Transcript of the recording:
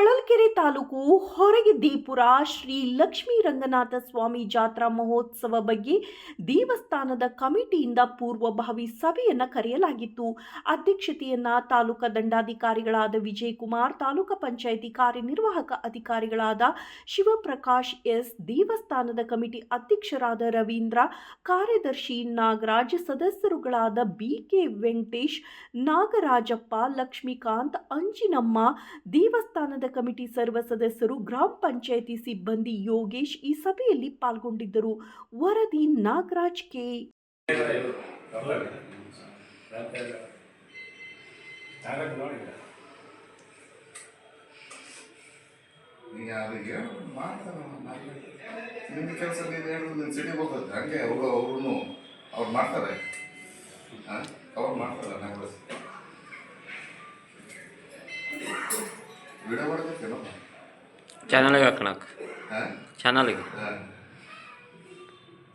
ಹೊಳಲ್ಕೆರೆ ತಾಲೂಕು ಹೊರಗಿದ್ದೀಪುರ ಶ್ರೀ ಲಕ್ಷ್ಮೀ ರಂಗನಾಥ ಸ್ವಾಮಿ ಜಾತ್ರಾ ಮಹೋತ್ಸವ ಬಗ್ಗೆ ದೇವಸ್ಥಾನದ ಕಮಿಟಿಯಿಂದ ಪೂರ್ವಭಾವಿ ಸಭೆಯನ್ನು ಕರೆಯಲಾಗಿತ್ತು. ಅಧ್ಯಕ್ಷತೆಯನ್ನ ತಾಲೂಕ ದಂಡಾಧಿಕಾರಿಗಳಾದ ವಿಜಯ್ ಕುಮಾರ್ ತಾಲೂಕಾ ಪಂಚಾಯಿತಿ ಕಾರ್ಯನಿರ್ವಾಹಕ ಅಧಿಕಾರಿಗಳಾದ ಶಿವಪ್ರಕಾಶ್ ಎಸ್, ದೇವಸ್ಥಾನದ ಕಮಿಟಿ ಅಧ್ಯಕ್ಷರಾದ ರವೀಂದ್ರ, ಕಾರ್ಯದರ್ಶಿ ನಾಗರಾಜ್, ಸದಸ್ಯರುಗಳಾದ ಬಿಕೆ ವೆಂಕಟೇಶ್, ನಾಗರಾಜಪ್ಪ, ಲಕ್ಷ್ಮೀಕಾಂತ್, ಅಂಜಿನಮ್ಮ, ದೇವಸ್ಥಾನದ ಕಮಿಟಿ ಸರ್ವ ಸದಸ್ಯರು ಗ್ರಾಮ ಪಂಚಾಯಿತಿ ಸಿಬ್ಬಂದಿ ಯೋಗೇಶ್ ಈ ಸಭೆಯಲ್ಲಿ ಪಾಲ್ಗೊಂಡಿದ್ದರು. ವರದಿ ನಾಗರಾಜ್ ಕೆ. ಕೆಲಸ ಹಂಗೆ ಅವ್ರು ಮಾಡ್ತಾರೆ. ವಿಡಿಯೋ ಮಾಡೋದಕ್ಕೇನೋ ಚಾನಲ್ಗೆ ಹಾಕೋಣಕ್ಕೆ. ಹಾಂ? ಚಾನಲ್ಗೆ ಹಾಂ.